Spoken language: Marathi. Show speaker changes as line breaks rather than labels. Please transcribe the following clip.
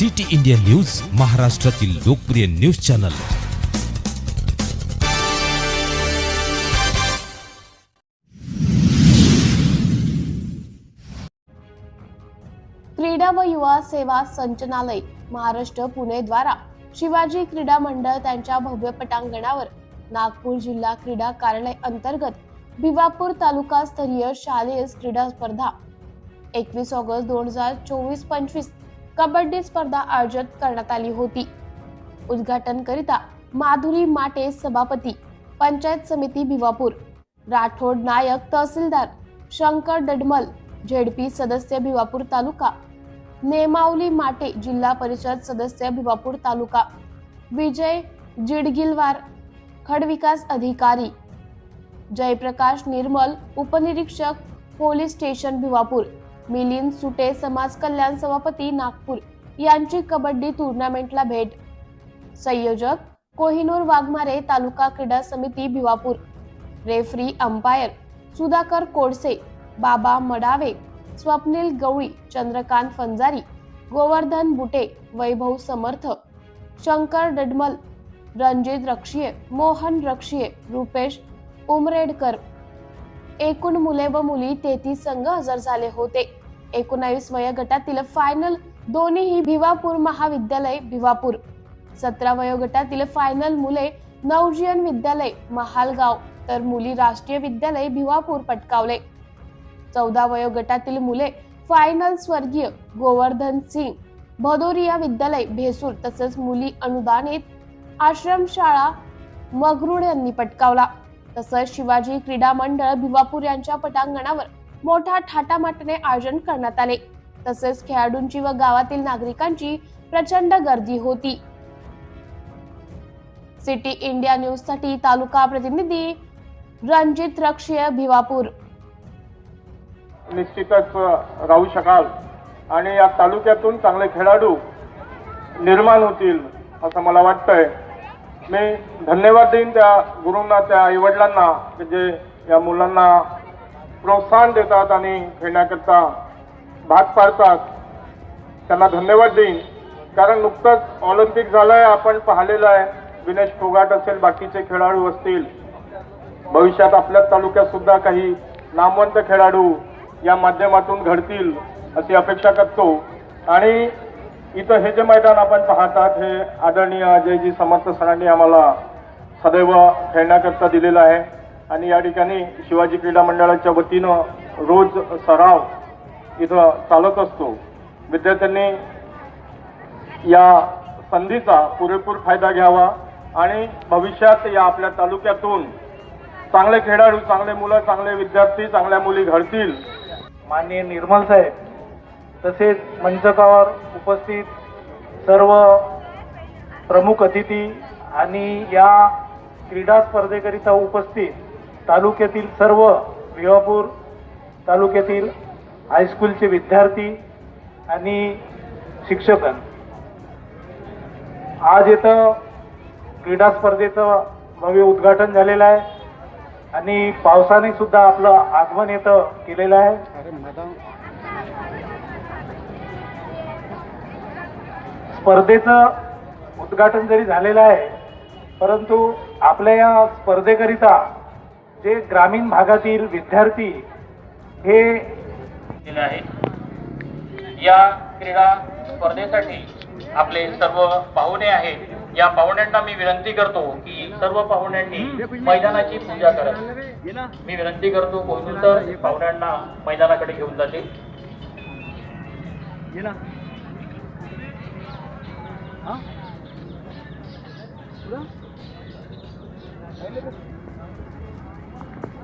सिटी इंडिया न्यूज महाराष्ट्रातील लोकप्रिय न्यूज चॅनल.
क्रीडा व युवा सेवा संचनालय महाराष्ट्र पुणे द्वारा शिवाजी क्रीडा मंडळ त्यांच्या भव्य पटांगणावर नागपूर जिल्हा क्रीडा कार्यालय अंतर्गत भिवापूर तालुका स्तरीय शालेय क्रीडा स्पर्धा. एकवीस ऑगस्ट दोन हजार चोवीस पंचवीस कबड्डी स्पर्धा आयोजित करण्यात आली होती. उद्घाटन करिता माधुरी माटे सभापती पंचायत समिती भिवापूर राठोड नायक तहसीलदार शंकर डडमल झेडपी सदस्य भिवापूर तालुका नेमावली माटे जिल्हा परिषद सदस्य भिवापूर तालुका विजय जिडगिलवार खडविकास अधिकारी जयप्रकाश निर्मल उपनिरीक्षक पोलीस स्टेशन भिवापूर मिलिंद सुटे समाज कल्याण सभापती नागपूर यांची कबड्डी टुर्नामेंटला भेट. संयोजक कोहिनूर वाघमारे तालुका क्रीडा समिती भिवापूर. रेफरी अंपायर सुधाकर कोडसे बाबा मडावे स्वप्नील गवळी चंद्रकांत फंजारी गोवर्धन बुटे वैभव समर्थ शंकर डडमल रणजित रक्षिये मोहन रक्षिये रुपेश उमरेडकर. एकूण मुले व मुली तेहतीस संघ हजर झाले होते. एकोणावीस वयोगटातील फायनल दोन्हीही भिवापूर महाविद्यालय भिवापूर. सतरा वयोगटातील फायनल मुले नवजीवन विद्यालय महालगाव. तर मुली राष्ट्रीय विद्यालय भिवापूर पटकावले. चौदा वयोगटातील मुले फायनल स्वर्गीय गोवर्धन सिंग भदोरिया विद्यालय भेसूर. तसेच मुली अनुदानित आश्रमशाळा मगरुड यांनी पटकावला. तसंच शिवाजी क्रीडा मंडळ भिवापूर यांच्या पटांगणावर मोठ्या थाटामाटाने आयोजन करण्यात आले. तसेच खेळाडूंची व गावातील नागरिकांची प्रचंड गर्दी होती. सिटी इंडिया न्यूजसाठी तालुका प्रतिनिधी रणजित रक्षीय भिवापूर.
निश्चितच राहू शकाल. आणि या तालुक्यातून चांगले खेळाडू निर्माण होतील असं मला वाटतंय. मी धन्यवाद देईन त्या गुरूंना त्या आईवडिलांना की जे या मुलांना प्रोत्साहन देतात आणि खेळण्याकरता भाग पाडतात. त्यांना धन्यवाद देईन. कारण नुकतंच ऑलिम्पिक झालंय आपण पाहिलेलं आहे. विनेश फोगाट असेल बाकीचे खेळाडू असतील. भविष्यात आपल्या तालुक्यात सुद्धा काही नामवंत खेळाडू या माध्यमातून घडतील अशी अपेक्षा करतो. आणि इथं हे जे मैदान आपण पाहतात हे आदरणीय अजयजी समर्थ सरांनी आम्हाला सदैव खेळण्याकरता दिलेलं आहे. आणि या ठिकाणी शिवाजी क्रीडा मंडळाच्या वतीनं रोज सराव इथं चालत असतो. विद्यार्थ्यांनी या संधीचा पुरेपूर फायदा घ्यावा आणि भविष्यात या आपल्या तालुक्यातून चांगले खेळाडू चांगले मुलं चांगले विद्यार्थी चांगल्या मुली घडतील.
माननीय निर्मल साहेब तसेच मंचकावर उपस्थित सर्व प्रमुख अतिथी आणि या क्रीडा स्पर्धेकरिता उपस्थित तालुक्यातील सर्व भिवापूर तालुक्यातील हायस्कूलचे विद्यार्थी आणि शिक्षक आज इथं क्रीडा स्पर्धेचं भव्य उद्घाटन झालेलं आहे आणि पावसाने सुद्धा आपलं आगमन इथं केलेलं आहे. स्पर्धेचं उद्घाटन जरी झालेलं आहे परंतु आपल्या या स्पर्धेकरिता जे ग्रामीण भागातील विद्यार्थी हे
दिले आहे या क्रीडा स्पर्धेसाठी आपले सर्व पाहुणे आहेत. या पाहुण्यांना मी विनंती करतो की सर्व पाहुण्यांनी मैदानाची पूजा करावी मी विनंती करतो कोहिनूर तर पाहुण्यांना मैदानाकडे घेऊन
जाते